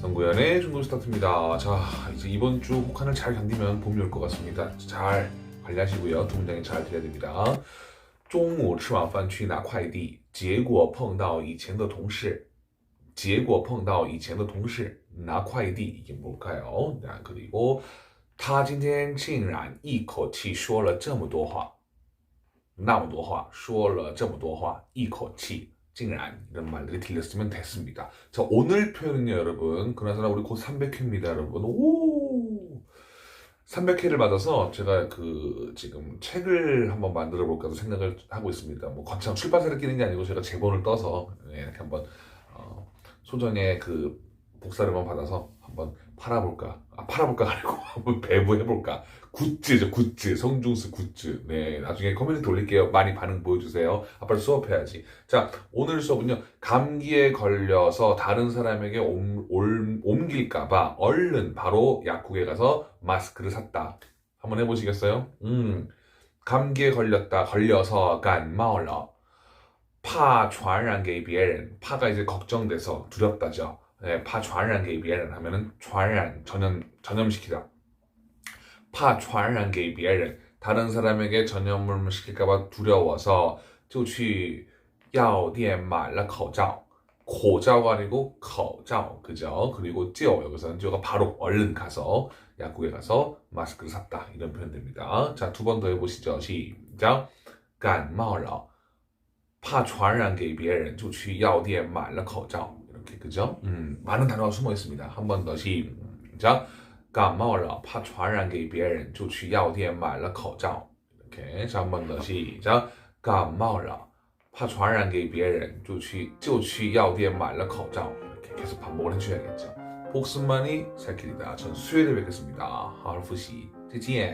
연구연의 중국 스타트입니다. 자, 이제 이번 주 혹한을 잘 견디면 봄이 올 것 같습니다. 잘 관리하시고요. 두 문장이 잘 들려야 됩니다. 中午吃完饭去拿快递，结果碰到以前的同事，结果碰到以前的同事拿快递已经不开哦。자 그리고 他今天竟然一口气说了这么多话，那么多话，说了这么多话，一口气。 찡란 이런 말들이 들렸으면 됐습니다. 자 오늘 표현은요 여러분 그나저나 우리 곧 300회입니다 여러분 오 300회를 맞아서 제가 그 지금 책을 한번 만들어 볼까도 생각을 하고 있습니다. 뭐 거창 출판사를 끼는 게 아니고 제가 제본을 떠서 예, 이렇게 한번 어, 소정의 그 복사료만 받아서 한번 팔아볼까 아 팔아볼까 아니고 한번 배부해볼까 굿즈죠 굿즈 성중수 굿즈 네 나중에 커뮤니티 올릴게요 많이 반응 보여주세요 아빠를 수업해야지 자 오늘 수업은요 감기에 걸려서 다른 사람에게 옮, 옮, 옮길까봐 얼른 바로 약국에 가서 마스크를 샀다 한번 해보시겠어요? 음 감기에 걸렸다 걸려서 간마얼러 파传染给别人 파가 이제 걱정돼서 두렵다죠 네, 파传染给别人 하면은 传染 전염 전염시키다. 怕传染给别人 다른 사람에게 전염을 시킬까봐 두려워서 就去药店买了口罩. 고자가 아니고 口罩 그죠? 그리고 就 여기서는 就가 바로 얼른 가서 약국에 가서 마스크를 샀다 이런 표현됩니다. 자 두 번 더 해보시죠. 시작. 感冒了怕传染给别人就去药店买了口罩 이렇게 그죠? 음, 많은 단어가 숨어 있습니다. 한 번 더 시작. 感冒了怕传染给别人就去药店买了口罩 이렇게 자 한 번 더 시작. 感冒了怕传染给别人就去就去药店买了口罩 이렇게 계속 반복을 해주셔야겠죠. 복습만이 살 길이다. 전 수요일에 뵙겠습니다. 하루复习再见.